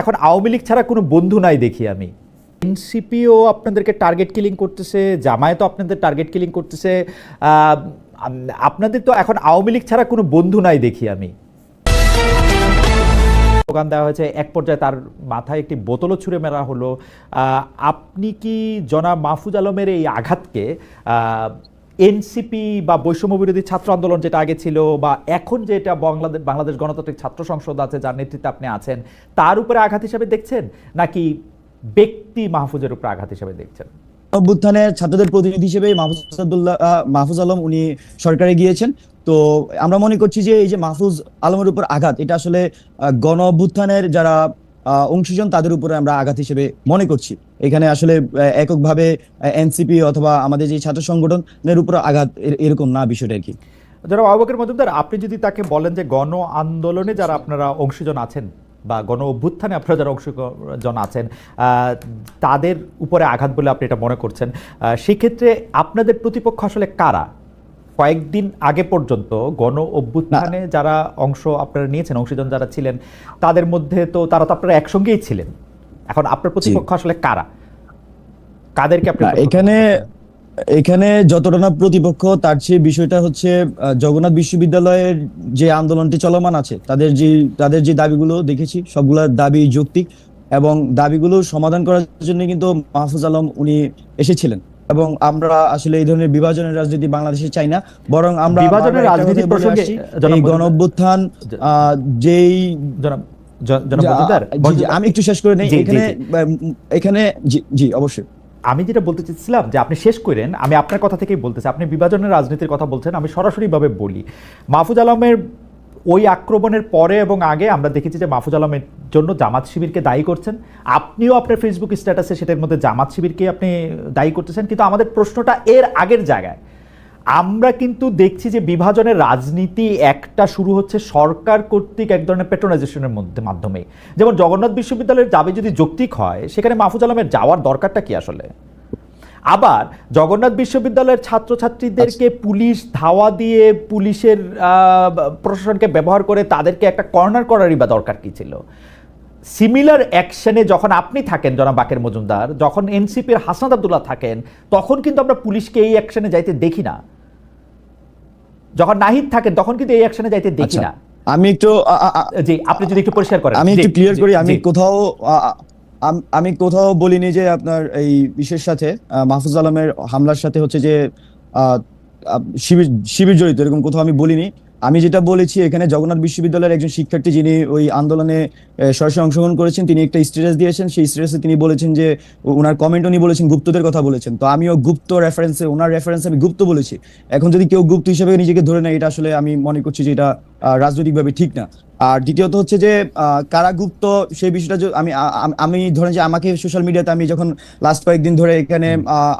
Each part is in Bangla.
এখন আওয়ামী লীগ ছাড়া কোনো বন্ধু নাই দেখি আমি। এনসিপিও আপনাদেরকে টার্গেট কিলিং করতেছে, জামায়াতও আপনাদের টার্গেট কিলিং করতেছে। আপনাদের তো এখন আওয়ামী লীগ ছাড়া কোনো বন্ধু নাই দেখি আমি। স্লোগান দেওয়া হয়েছে, এক পর্যায়ে তার মাথায় একটি বোতলও ছুঁড়ে মেরা হলো। আপনি কি জনাব মাহফুজ আলমের এই আঘাতকে এনসিপি বা বৈষম্য বিরোধী ছাত্র আন্দোলন যেটা আগে ছিল বা এখন যেটা বাংলাদেশ বাংলাদেশ গণতান্ত্রিক ছাত্র সংসদ আছে, যার নেতৃত্বে আপনি আছেন, তার উপরে আঘাত হিসাবে দেখছেন নাকি ব্যক্তি মাহফুজের উপরে আঘাত হিসাবে দেখছেন? অভ্যুত্থানের ছাত্রদের প্রতিনিধি হিসেবে মাহফুজ মাহফুজ আলম উনি সরকারে গিয়েছেন। তো আমরা মনে করছি যে এই যে মাহফুজ আলমের উপর আঘাত, এটা আসলে গণ অভ্যুত্থানের যারা অংশীজন তাদের উপরে আমরা আঘাত হিসেবে মনে করছি। এখানে আসলে এককভাবে এনসিপি অথবা আমাদের যে ছাত্র সংগঠনের উপর আঘাত এর- এরকম না বিষয়টা আর কি। যারা আবাকের মজুমদার আপনি যদি তাকে বলেন যে গণ আন্দোলনে যারা আপনারা অংশীজন আছেন বা গণ অভ্যুত্থানে আপনারা যারা অংশীজন আছেন তাদের উপরে আঘাত বলে আপনি এটা মনে করছেন সেক্ষেত্রে আপনাদের প্রতিপক্ষ আসলে কারা? কয়েকদিন আগে পর্যন্ত গণ অভ্যুত্থানে যারা অংশ আপনারা নিয়েছেন অংশীজন যারা ছিলেন তাদের মধ্যে তো তারা তো আপনারা একসঙ্গেই ছিলেন। এখন আপনার প্রতিপক্ষ আসলে কারা? কাদেরকে আপনি না, প্রতিপক্ষ এখানে এখানে যতটা না প্রতিপক্ষ তার চেয়ে বিষয়টা হচ্ছে জগন্নাথ বিশ্ববিদ্যালয়ের যে আন্দোলনটি চলমান আছে তাদের যে তাদের যে দাবিগুলো দেখেছি সবগুলা দাবি যৌক্তিক এবং দাবিগুলো সমাধান করার জন্য কিন্তু মাহফুজ আলম উনি এসেছিলেন। এবং আমরা আসলে এই ধরনের বিভাজনের রাজনীতি বাংলাদেশে চাই না বরং আমরা বিভাজনের রাজনীতি প্রসঙ্গে, আসছি, এই গণ অভ্যুত্থান আহ, যেই আমি একটু শেষ করে নেই এখানে এখানে জি জি অবশ্যই। আমি যেটা বলতে চাইছিলাম যে আপনি শেষ করেন আমি আপনার কথা থেকেই বলতেছি আপনি বিভাজনের রাজনীতির কথা বলছেন আমি সরাসরিভাবে বলি। মাহফুজ আলমের ওই আক্রমণের পরে এবং আগে আমরা দেখেছি যে মাহফুজ আলমের জন্য জামাত শিবিরকে দায়ী করছেন। আপনিও আপনার ফেসবুক স্ট্যাটাসে সেটার মধ্যে জামাত শিবিরকে আপনি দায়ী করতেছেন। কিন্তু আমাদের প্রশ্নটা এর আগের জায়গায়। আমরা কিন্তু দেখছি যে বিভাজনের রাজনীতি একটা শুরু হচ্ছে সরকার কর্তৃক এক ধরনের পেট্রোনাইজেশনের মধ্যে মাধ্যমে। যেমন জগন্নাথ বিশ্ববিদ্যালয়ের দাবি যদি যৌক্তিক হয়, সেখানে মাহফুজ আলমের যাওয়ার দরকারটা কি আসলে? আবার জগন্নাথ বিশ্ববিদ্যালয়ের ছাত্রছাত্রীদেরকে পুলিশ ধাওয়া দিয়ে পুলিশের প্রশাসনকে ব্যবহার করে তাদেরকে একটা কর্নার করারই বা দরকার কি ছিল? সিমিলার অ্যাকশনে যখন আপনি থাকেন জনাব বাকের মজুমদার যখন এনসিপির হাসনাত আবদুল্লাহ থাকেন তখন কিন্তু আমরা পুলিশকে এই অ্যাকশনে যাইতে দেখি না। যখন নাহিদ থাকেন তখন কিন্তু এই অ্যাকশনে যাইতে দেখি আচ্ছা, না। আমি একটু জি আপনি যদি একটু পরিষ্কার করেন। আমি একটু ক্লিয়ার করি আমি কোথাও আম- কোথাও বলিনি যে আপনার এই বিশেষ সাথে মাহফুজ আলমের হামলার সাথে হচ্ছে যে শিবির শিবির জড়িত, এরকম কোথাও আমি বলিনি। আমি যেটা বলেছি, এখানে জগন্নাথ বিশ্ববিদ্যালয়ের একজন শিক্ষার্থী যিনি ওই আন্দোলনে সরাসরি অংশগ্রহণ করেছেন, তিনি একটা স্ট্যাটাস দিয়েছেন। সেই স্ট্যাটাসে তিনি বলেছেন যে ওনার কমেন্ট উনি বলেছেন, গুপ্তদের কথা বলেছেন। তো আমিও গুপ্ত রেফারেন্সে ওনার রেফারেন্সে আমি গুপ্ত বলেছি। এখন যদি কেউ গুপ্ত হিসেবে নিজেকে ধরে নেয়, এটা আসলে আমি মনে করছি যে এটা রাজনৈতিকভাবে ঠিক না। আর দ্বিতীয়ত হচ্ছে যে কারা গুপ্ত সেই বিষয়টা আমি আমি ধরেন যে আমাকে সোশ্যাল মিডিয়াতে আমি যখন লাস্ট কয়েকদিন ধরে এখানে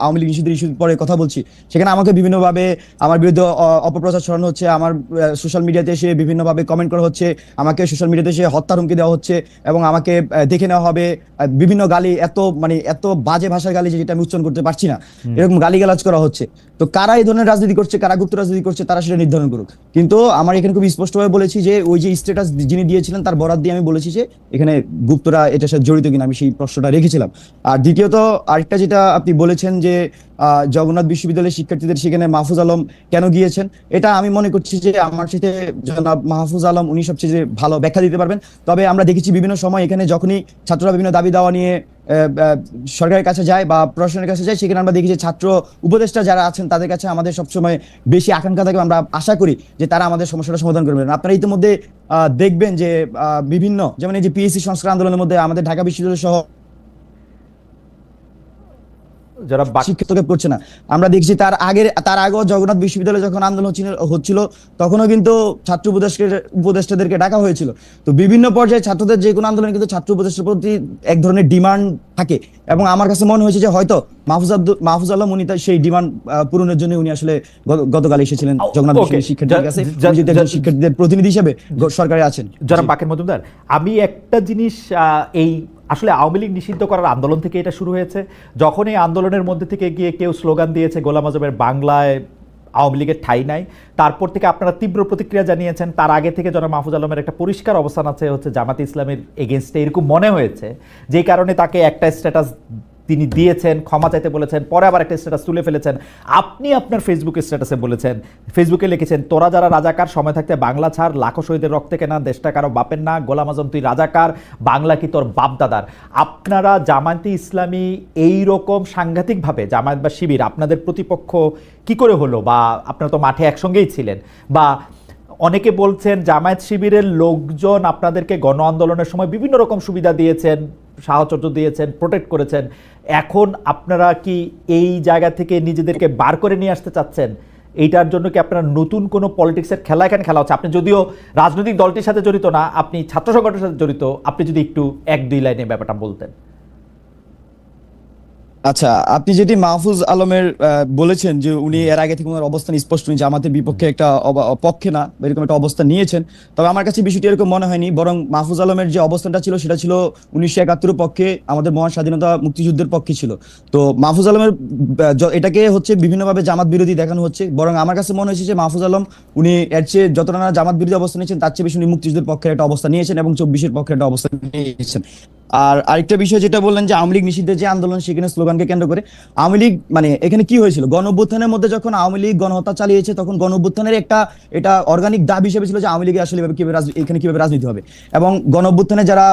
আওয়ামী লীগ নিষিদ্ধের ইস্যু পরে কথা বলছি সেখানে আমাকে বিভিন্নভাবে আমার বিরুদ্ধে অপপ্রচার ছড়ানো হচ্ছে আমার সোশ্যাল মিডিয়াতে এসে বিভিন্নভাবে কমেন্ট করা হচ্ছে আমাকে সোশ্যাল মিডিয়াতে এসে হত্যার হুমকি দেওয়া হচ্ছে এবং আমাকে দেখে নেওয়া হবে বিভিন্ন গালি এত মানে এত বাজে ভাষার গালি যেটা আমি উচ্চারণ করতে পারছি না। এরকম গালিগালাজ করা হচ্ছে। তো কারা এই ধরনের রাজনীতি করছে কারা গুপ্ত রাজনীতি করছে তারা সেটা নির্ধারণ করুক। কিন্তু আমার এখানে খুব স্পষ্টভাবে বলেছি যে ওই যে স্ট্যাটাস যিনি দিয়েছিলেন, তার বরাদ দিয়ে আমি বলেছি যে এখানে গুপ্তরা এটার সাথে জড়িত কিনা, আমি সেই প্রশ্নটা রেখেছিলাম। আর দ্বিতীয়ত, আরেকটা যেটা আপনি বলেছেন যে জগন্নাথ বিশ্ববিদ্যালয়ের শিক্ষার্থীদের সেখানে মাহফুজ আলম কেন গিয়েছেন, এটা আমি মনে করছি যে আমার সাথে জনাব মাহফুজ আলম, উনি সবচেয়ে ভালো ব্যাখ্যা দিতে পারবেন। তবে আমরা দেখেছি বিভিন্ন সময় এখানে যখনই ছাত্ররা বিভিন্ন দাবি দাওয়া নিয়ে সরকারের কাছে যায় বা প্রশাসনের কাছে যায়, সেখানে আমরা দেখি যে ছাত্র উপদেষ্টা যারা আছেন, তাদের কাছে আমাদের সবসময় বেশি আকাঙ্ক্ষা থাকে। আমরা আশা করি যে তারা আমাদের সমস্যাটা সমাধান করবেন আপনারা ইতিমধ্যে দেখবেন যে বিভিন্ন, যেমন এই যে পিএসসি সংস্কার আন্দোলনের মধ্যে আমাদের ঢাকা বিশ্ববিদ্যালয় সহ যারা শিক্ষিতকে করছে না। আমরা দেখছি তার আগের তার আগেও জগন্নাথ বিশ্ববিদ্যালয়ে যখন আন্দোলন হচ্ছিল- তখনও কিন্তু ছাত্র উপদেষ্টা উপদেষ্টাদেরকে ডাকা হয়েছিল। তো বিভিন্ন পর্যায়ে ছাত্রদের যে কোনো আন্দোলনে কিন্তু ছাত্র উপদেষ্টার প্রতি এক ধরনের ডিমান্ড থাকে। এবং আমার কাছে মনে হয়েছে যে হয়তো মাহফুজ আব্দুল মাহফুজ তার সেই ডিমান্ড পূরণের জন্য উনি আসলে গতকাল এসেছিলেন জগন্নাথ কাছে। শিক্ষার্থীদের প্রতিনিধি হিসেবে সরকারে আছেন। যারা মজুমদার আমি একটা জিনিস এই আসলে আওয়ামী লীগ নিষিদ্ধ করার আন্দোলন থেকে এটা শুরু হয়েছে। যখন এই আন্দোলনের মধ্যে থেকে গিয়ে কেউ স্লোগান দিয়েছে গোলাম আজমের বাংলায় আওয়ামী লীগের ঠাই নাই, তারপর থেকে আপনারা তীব্র প্রতিক্রিয়া জানিয়েছেন, তার আগে থেকে জনাব মাহফুজ আলমের একটা পরিষ্কার অবস্থান আছে হচ্ছে জামাতে ইসলামের এগেনস্টে এরকম মনে হয়েছে, যেই কারণে তাকে একটা স্ট্যাটাস তিনি দিয়েছেন, ক্ষমা চাইতে বলেছেন, পরে আবার একটা স্ট্যাটাস তুলে ফেলেছেন। আপনি আপনার ফেসবুকে স্ট্যাটাসে বলেছেন। ফেসবুকে লিখেছেন, তোরা যারা রাজাকার, সময় থাকতে বাংলা ছাড়, লাখো শহীদের রক্তে কেনা, দেশটা কারও বাপের না, গোলাম আজম, তুই রাজাকার, বাংলা কি তোর বাপদাদার আপনারা জামায়াতে ইসলামী এই রকম সাংঘাতিকভাবে, জামায়াত বা শিবির, আপনাদের প্রতিপক্ষ কি করে হলো? বা আপনারা তো মাঠে একসঙ্গেই ছিলেন। বা অনেকে বলছেন, জামায়াত শিবিরের লোকজন আপনাদেরকে গণ আন্দোলনের সময় বিভিন্ন রকম সুবিধা দিয়েছেন। সাহচর্য দিয়েছেন প্রোটেক্ট করেছেন। এখন আপনারা কি এই জায়গা থেকে নিজেদেরকে বার করে নিয়ে আসতে চাচ্ছেন? এইটার জন্য কি আপনারা নতুন কোনো পলিটিক্সের খেলা এখানে খেলা হচ্ছে? আপনি যদিও রাজনৈতিক দলটির সাথে জড়িত না, আপনি ছাত্র সংগঠনের সাথে জড়িত, আপনি যদি একটু এক দুই লাইনে ব্যাপারটা বলতেন। আচ্ছা আপনি যেটি মাহফুজ আলমের বলেছেন যে উনি এর আগে থেকে ওনার অবস্থান স্পষ্ট উনি জামাতের বিপক্ষে একটা পক্ষে না, এরকম একটা অবস্থান নিয়েছেন। তবে আমার কাছে বিষয়টি এরকম মনে হয়নি, বরং মাহফুজ আলমের যে অবস্থানটা ছিল সেটা ছিল উনিশশো একাত্তর পক্ষে আমাদের মহান স্বাধীনতা মুক্তিযুদ্ধের পক্ষে ছিল। তো মাহফুজ আলমের এটাকে হচ্ছে বিভিন্নভাবে জামাত বিরোধী দেখানো হচ্ছে, বরং আমার কাছে মনে হয়েছে যে মাহফুজ আলম, উনি এর চেয়ে যতটা না জামাত বিরোধী অবস্থান নিয়েছেন, তার চেয়ে বেশি উনি মুক্তিযুদ্ধের পক্ষে একটা অবস্থান নিয়েছেন এবং চব্বিশের পক্ষে একটা অবস্থান নিয়েছেন। আর আরেকটা বিষয় যেটা বললেন যে আওয়ামী লীগ নিষিদ্ধের যে আন্দোলন সেখানে স্লোগানকে কেন্দ্র করে, আওয়ামী লীগ মানে এখানে কি হয়েছিল? গণ অভ্যুত্থানের মধ্যে যখন আওয়ামী লীগ গণহত্যা চালিয়েছে, তখন গণ অভ্যুত্থানের একটা, এটা অর্গানিক দাবি হিসেবে ছিল যে আওয়ামী লীগের আসলে কীভাবে এখানে কীভাবে রাজনীতি হবে। এবং গণ অভ্যুত্থানে যারা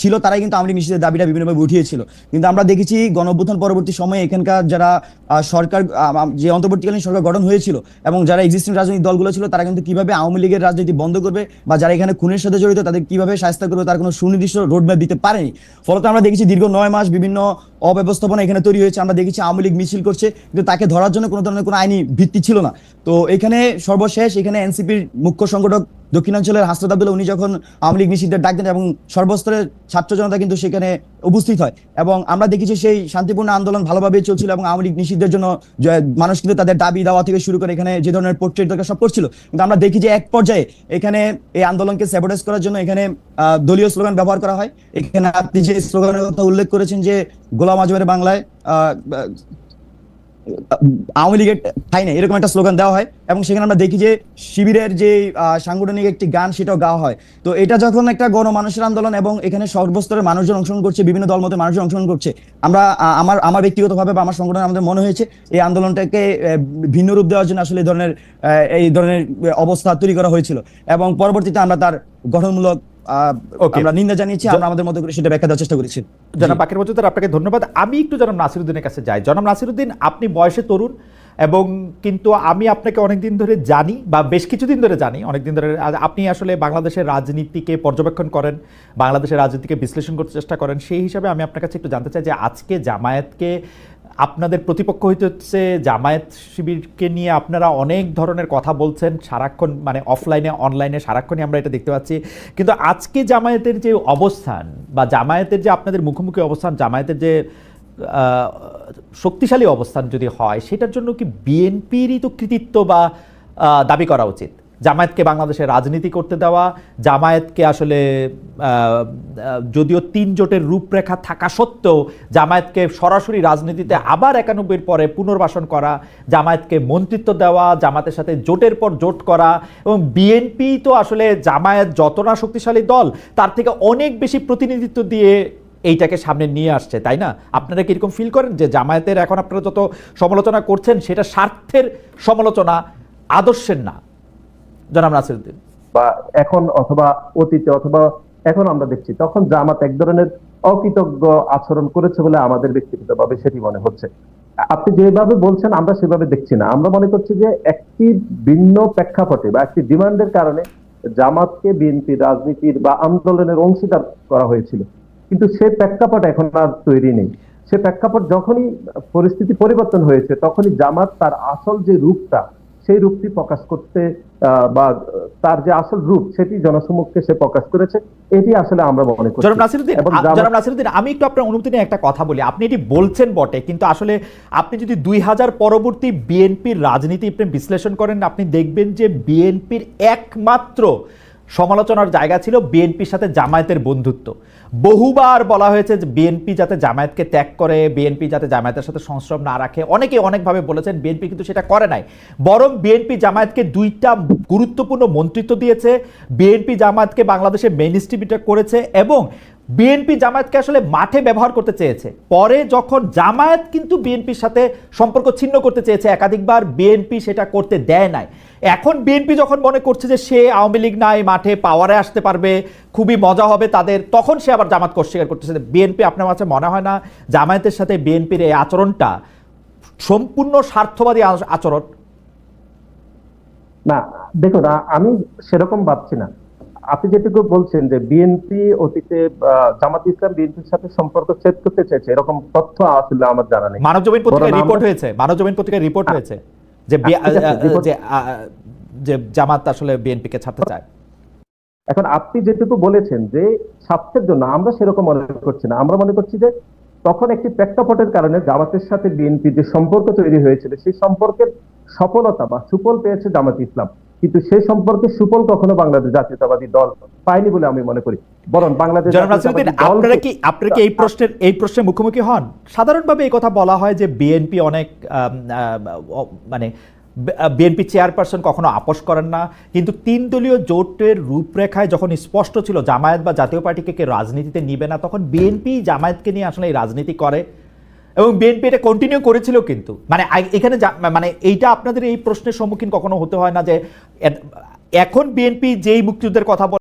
ছিল তারাই কিন্তু আওয়ামী লীগ নিষিদ্ধের দাবিটা বিভিন্নভাবে উঠিয়েছিল। কিন্তু আমরা দেখেছি গণ অভ্যুত্থান পরবর্তী সময়ে এখানকার যারা সরকার যে অন্তর্বর্তীকালীন সরকার গঠন হয়েছিল এবং যারা এক্সিস্টিং রাজনৈতিক দলগুলো ছিল, তারা কিন্তু কীভাবে আওয়ামী লীগের রাজনীতি বন্ধ করবে বা যারা এখানে খুনের সাথে জড়িত, তাদের কীভাবে শাস্তা করবে, তার কোনো সুনির্দিষ্ট রোডম্যাপ দিতে পারেনি। ফলত আমরা দেখেছি দীর্ঘ নয় মাস বিভিন্ন অব্যবস্থাপনা এখানে তৈরি হয়েছে, আমরা দেখেছি আওয়ামী লীগ মিছিল করছে, কিন্তু তাকে ধরার জন্য কোনো ধরনের কোনো আইনি ভিত্তি ছিল না। তো এখানে সর্বশেষ এখানে এনসিপির মুখ্য সংগঠক দক্ষিণাঞ্চলের হাসরত আব্দুল্লাহ, উনি যখন আওয়ামী লীগ নিষিদ্ধের ডাক দেন এবং সর্বস্তরের ছাত্র জনতা কিন্তু সেখানে উপস্থিত হয়। এবং আমরা দেখেছি সেই শান্তিপূর্ণ আন্দোলন ভালোভাবে চলছিল এবং আওয়ামী লীগ নিষিদ্ধের জন্য মানুষ কিন্তু তাদের দাবি দেওয়া থেকে শুরু করে এখানে যে ধরনের পোর্ট্রেট দরকার সব করছিল। কিন্তু আমরা দেখি যে এক পর্যায়ে এখানে এই আন্দোলনকে স্যাবোটাইজ করার জন্য এখানে দলীয় স্লোগান ব্যবহার করা হয়। এখানে আপনি যে স্লোগানের কথা উল্লেখ করেছেন যে গোলাম আজমের বাংলায় আওয়ামী লীগের ঠাই নেই, এরকম একটা স্লোগান দেওয়া হয় এবং সেখানে আমরা দেখি যে শিবিরের যে সাংগঠনিক একটি গান সেটাও গাওয়া হয় তো এটা যখন একটা গণমানুষের আন্দোলন এবং এখানে সর্বস্তরের মানুষজন অংশগ্রহণ করছে, বিভিন্ন দলমতের মানুষজন অংশগ্রহণ করছে, আমরা আমার আমার ব্যক্তিগতভাবে বা আমার সংগঠন আমাদের মনে হয়েছে এই আন্দোলনটাকে ভিন্ন রূপ দেওয়ার জন্য আসলে এই ধরনের এই ধরনের অবস্থা তৈরি করা হয়েছিল এবং পরবর্তীতে আমরা তার গঠনমূলক. আমরা নিন্দা জানিয়েছি আমরা আমাদের মতো করে সেটা ব্যাখ্যা দেওয়ার চেষ্টা করেছি। জনাব বাকের মজুদার আপনাকে ধন্যবাদ। আমি একটু জনাব নাসিরুদ্দিনের কাছে যাই। জনাব নাসিরুদ্দিন আপনি বয়সে তরুণ এবং কিন্তু আমি আপনাকে অনেকদিন ধরে জানি বা বেশ কিছুদিন ধরে জানি অনেকদিন ধরে আপনি আসলে বাংলাদেশের রাজনীতিকে পর্যবেক্ষণ করেন বাংলাদেশের রাজনীতিকে বিশ্লেষণ করতে চেষ্টা করেন সেই হিসাবে আমি আপনার কাছে একটু জানতে চাই যে আজকে জামায়াতকে আপনাদের প্রতিপক্ষ হইতে হচ্ছে জামায়াত শিবিরকে নিয়ে আপনারা অনেক ধরনের কথা বলছেন, সারাক্ষণ মানে অফলাইনে অনলাইনে সারাক্ষণই আমরা এটা দেখতে পাচ্ছি। কিন্তু আজকে জামায়াতের যে অবস্থান বা জামায়াতের যে আপনাদের মুখোমুখি অবস্থান, জামায়াতের যে শক্তিশালী অবস্থান যদি হয়, সেটার জন্য কি বিএনপিরই তো কৃতিত্ব বা দাবি করা উচিত? জামায়াতকে বাংলাদেশে রাজনীতি করতে দেওয়া, জামায়াতকে আসলে যদিও তিন জোটের রূপরেখা থাকা সত্ত্বেও জামায়াতকে সরাসরি রাজনীতিতে আবার একানব্বইয়ের পরে পুনর্বাসন করা, জামায়াতকে মন্ত্রিত্ব দেওয়া, জামাতের সাথে জোটের পর জোট করা এবং বিএনপি তো আসলে জামায়াত যত না শক্তিশালী দল, তার থেকে অনেক বেশি প্রতিনিধিত্ব দিয়ে এইটাকে সামনে নিয়ে আসছে, তাই না? আপনারা কীরকম ফিল করেন যে জামায়াতের এখন আপনারা যত সমালোচনা করছেন, সেটা স্বার্থের সমালোচনা, আদর্শের না? জনাব নাসিরুদ্দিন। বা এখন অথবা অতীতে অথবা এখন আমরা দেখছি, তখন জামাত এক ধরনের অকৃতজ্ঞ আচরণ করেছে বলে আমাদের ব্যক্তিগতভাবে সেটি মনে হচ্ছে। আপনি যেভাবে বলছেন, আমরা সেভাবে দেখছি না। আমরা মনে করছি যে একটি ভিন্ন প্রেক্ষাপটে বা একটি ডিমান্ডের কারণে জামাতকে বিএনপি রাজনীতির বা আন্দোলনের অংশীদার করা হয়েছিল। কিন্তু সে প্রেক্ষাপট এখন আর তৈরি নেই। সে প্রেক্ষাপট যখনই পরিস্থিতি পরিবর্তন হয়েছে, তখনই জামাত তার আসল যে রূপটা সেই রূপটি প্রকাশ করতে বা তার যে আসল রূপ সেটি জনসমক্ষে সে প্রকাশ করেছে এটি আসলে আমরা মনে করি জনাব নাসিরুদ্দিন জনাব নাসিরুদ্দিন আমি একটু আপনার অনুমতি নিয়ে একটা কথা বলি। আপনি এটি বলছেন বটে কিন্তু আসলে আপনি যদি দুই হাজার পরবর্তী বিএনপির রাজনীতি আপনি বিশ্লেষণ করেন আপনি দেখবেন যে বিএনপির একমাত্র সমালোচনার জায়গা ছিল বিএনপির সাথে জামায়াতের বন্ধুত্ব। বহুবার বলা হয়েছে যে বিএনপি যাতে জামায়াতকে ত্যাগ করে, বিএনপি যাতে জামায়াতের সাথে সংশ্রম না রাখে। অনেকে অনেকভাবে বলেছেন বিএনপি কিন্তু সেটা করে নাই। বরং বিএনপি জামায়াতকে দুইটা গুরুত্বপূর্ণ মন্ত্রিত্ব দিয়েছে। বিএনপি জামায়াতকে বাংলাদেশে স্ট্রিবিউটার করেছে এবং বিএনপি জামায়াতকে আসলে মাঠে ব্যবহার করতে চেয়েছে। পরে যখন জামায়াত কিন্তু বিএনপির সাথে সম্পর্ক ছিন্ন করতে চেয়েছে, একাধিকবার বিএনপি সেটা করতে দেয় নাই। এখন বিএনপি যখন মনে করছে যে সে আওয়ামী লীগ নাই, মাঠে পাওয়ারে আসতে পারবে, খুবই মজা হবে তাদের, তখন সে আবার জামাতকে অস্বীকার করতেছে। বিএনপি আপনার কাছে মনে হয় না জামায়াতের সাথে বিএনপির এই আচরণটা সম্পূর্ণ স্বার্থবাদী আচরণ? না, দেখুন আমি সেরকম ভাবছি না। আপনি যেটুকু বলছেন যে বিএনপি অতীতে জামাত ইসলাম বিএনপির সাথে সম্পর্ক ছেদ করতে চেয়েছে এরকম তথ্য আসলে আমার জানা নেই। মানব জমিন পত্রিকায় রিপোর্ট হয়েছে মানব জমিন পত্রিকায় রিপোর্ট হয়েছে যে report- যে জামাত আসলে বিএনপিকে ছাড়তে চায়। এখন আপনি যেটুকু বলেছেন যে স্বার্থের জন্য আমরা সেরকম মনে করছি না। আমরা মনে করছি যে তখন একটি প্রেক্ষাপটের কারণে জামাতের সাথে বিএনপি যে সম্পর্ক তৈরি হয়েছিল সেই সম্পর্কের সফলতা বা সুফল পেয়েছে জামাত ইসলাম। কিন্তু সেই সম্পর্কে সুফল কখনো বাংলাদেশ জাতীয়তাবাদী দল পায়নি বলে আমি মনে করি। বরং বাংলাদেশ আপনারা কি আপনারা কি এই প্রশ্নের এই প্রশ্নের মুখোমুখি হন? সাধারণভাবে এই কথা বলা হয় যে বিএনপি অনেক মানে বিএনপি চেয়ারপারসন কখনো আপোষ করেন না। কিন্তু তিন দলীয় জোটের রূপরেখায় যখন স্পষ্ট ছিল জামায়াত বা জাতীয় পার্টিকে কে রাজনীতিতে নিবে না তখন বিএনপি জামায়াতকে নিয়ে আসলে এই রাজনীতি করে। এবং বিএনপি এটা কন্টিনিউ করেছিল কিন্তু। মানে এখানে মানে এইটা আপনাদের এই প্রশ্নের সম্মুখীন কখনো হতে হয় না যে এখন বিএনপি যেই মুক্তিযুদ্ধের কথা